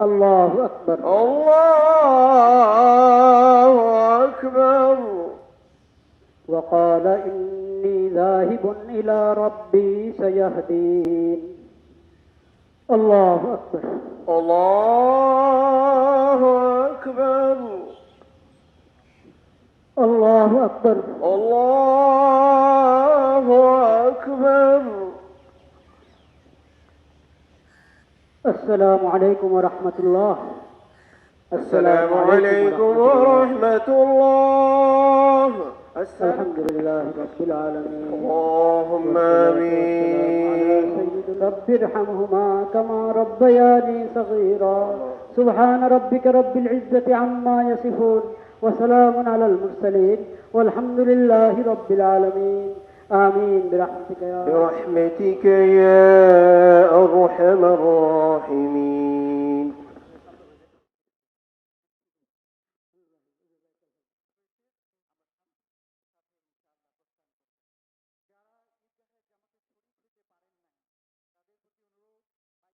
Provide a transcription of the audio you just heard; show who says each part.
Speaker 1: الله أكبر.
Speaker 2: الله أكبر.
Speaker 1: وقال إني ذاهب إلى ربي سيهدين. الله أكبر.
Speaker 2: الله أكبر.
Speaker 1: الله أكبر.
Speaker 2: الله أكبر.
Speaker 1: السلام عليكم ورحمة الله.
Speaker 2: السلام عليكم ورحمة الله.
Speaker 1: الحمد لله رب العالمين.
Speaker 2: اللهم آمين.
Speaker 1: رب ارحمهما كما ربياني صغيرا. سبحان ربك رب العزة عما يصفون وسلام على المرسلين والحمد لله رب العالمين. آمين برحمتك يا
Speaker 2: برحمتك يا أرحم الراحمين